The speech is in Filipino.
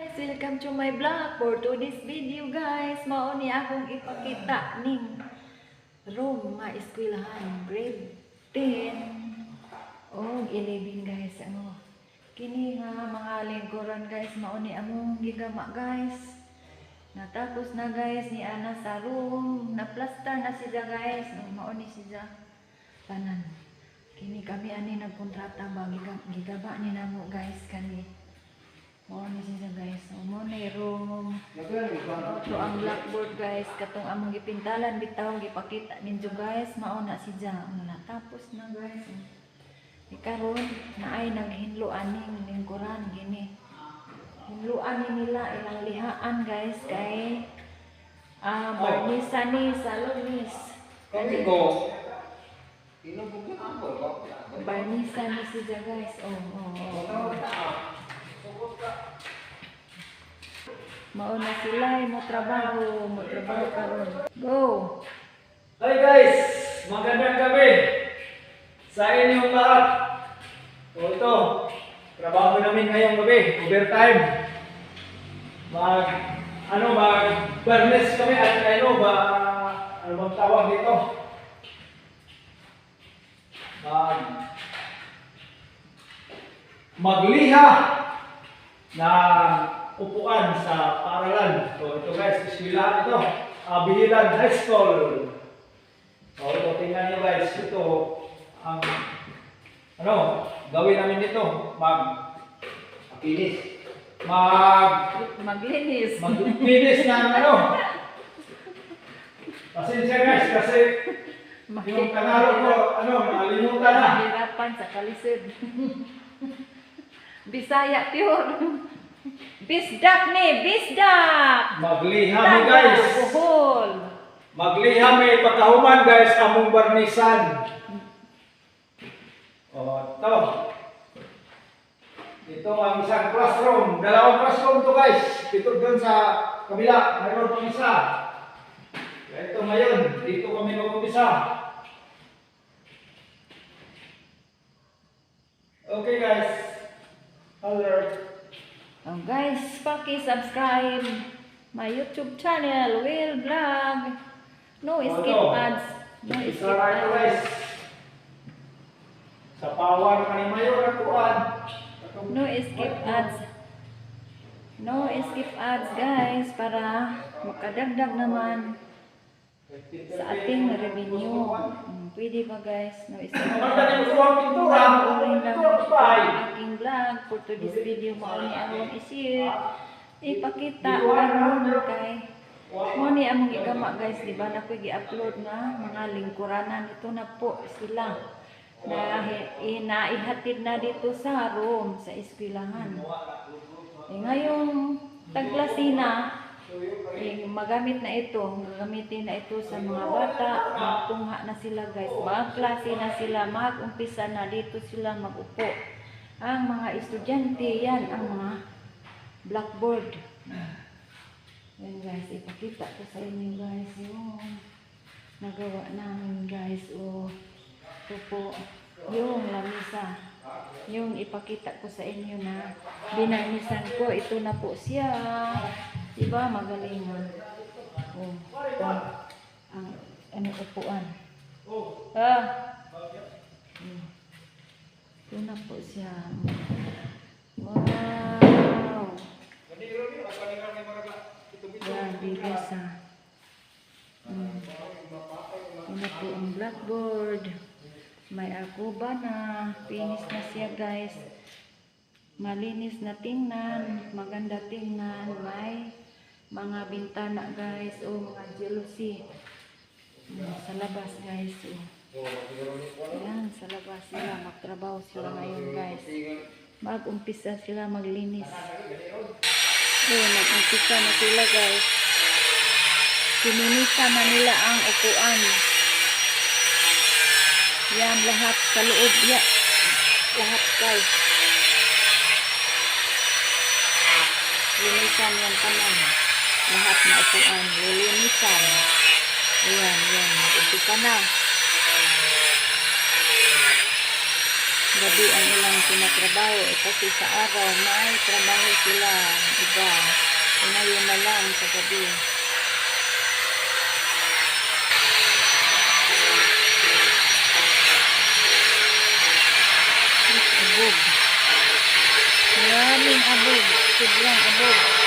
Guys, welcome to my vlog. For today's video guys, mao ni akong ipakita ning room nga eskwelahan grade 10 o 11 guys ano. Kini nga mga lingkuran guys mao ni among gigama guys. Natapos na guys ni ana sa room na plaster na sila guys. Mao ni sila. Tanan. Kini kami ani nagkontrata ba? Giga- gigaba ni namo guys kani mao ni sila guys. Mao ni room. Ito ang blackboard guys. Katong among gipintalan bitaw gipakita ninyo guys. Mao na si Ja. Na. Tapos na guys. Ikaron na ay naghinluan ning lingkuran gini. Hinluan ni nila ilang lihaan guys kay ah barnisa ni sa lunis Kami ko. Ako. barnisa ni si Ja guys. Oh oh, oh. Mao na sila mo trabaho mo trabaho karon go Hi guys! Magandang gabi sa inyong lahat. O trabaho namin ngayong gabi, overtime. Mag, ano, mag furnace kami at ano ba, ano bang tawag dito? Mag, magliha na upuan sa paaralan. So ito guys, eskwelahan ito. Uh, Bihilan High School. So ito, tingnan nyo guys, ito ang ano, gawin namin dito, mag makinis. Mag maglinis maglinis ng ano. Pasensya guys, kasi yung Tagalog ko, ano, nalimutan na. Mahirapan sa kalisod. Bisaya pure. Bisdak ni, bisdak. Magliha mi guys. Buhol. Magliha mi pagkahuman guys, among barnisan. O, ito. Ito ang isang classroom. Dalawang classroom to guys. Ito dun sa kabila. Mayroon pang isa. Ito ngayon. Dito kami mag-umpisa. Okay guys. Alert. Oh, guys, paki-subscribe my YouTube channel, Will Vlog. No skip Ano? ads. No skip right guys. ads. Sa power ka ni Mayor at kuwan. No skip ads. No skip ads, guys, para makadagdag naman sa ating revenue. Mm, Pwede ba guys? No pintura. Uling lang eh. ang aking vlog for today's video mo ni among isir. Ipakita karon kay mo ni among igama guys, di ba na ko gi-upload na mga lingkuranan ito na po sila na hi- naihatid na dito sa room sa eskwelahan. Eh, ngayong taglasina, eh, magamit na ito, gagamitin na ito sa mga bata, magtungha na sila guys, magklase na sila, mag-umpisa na dito sila magupo. Ang mga estudyante, yan ang mga blackboard. Yan guys, ipakita ko sa inyo guys yung nagawa namin guys. O, ito po, yung lamisa. Yung ipakita ko sa inyo na binarnisan ko. Ito na po siya. Diba? Magaling nga. Oh, ito. Ang ano upuan. Ah. Hmm. Ito na po siya. Wow. Yan, dito sa mm, ano po ang blackboard. May akuba na. Finish na siya guys. Malinis na tingnan. Maganda tingnan. May mga bintana guys. O mga jealousy. Mm, sa labas guys. O. Yan, sa labas sila. Magtrabaho sila ngayon guys. Mag-umpisa sila maglinis. Ayun, nag-umpisa na sila guys. Sininisan na nila ang upuan. Yan, lahat sa loob. Ya, lahat guys. Linisan yan tanan. Lahat na upuan. Lilinisan. Ayan, yan. Nag-umpisa na. gabi ang ilang tinatrabaho eh, kasi sa araw may trabaho sila iba so ngayon na lang sa gabi abog maraming abog sobrang abog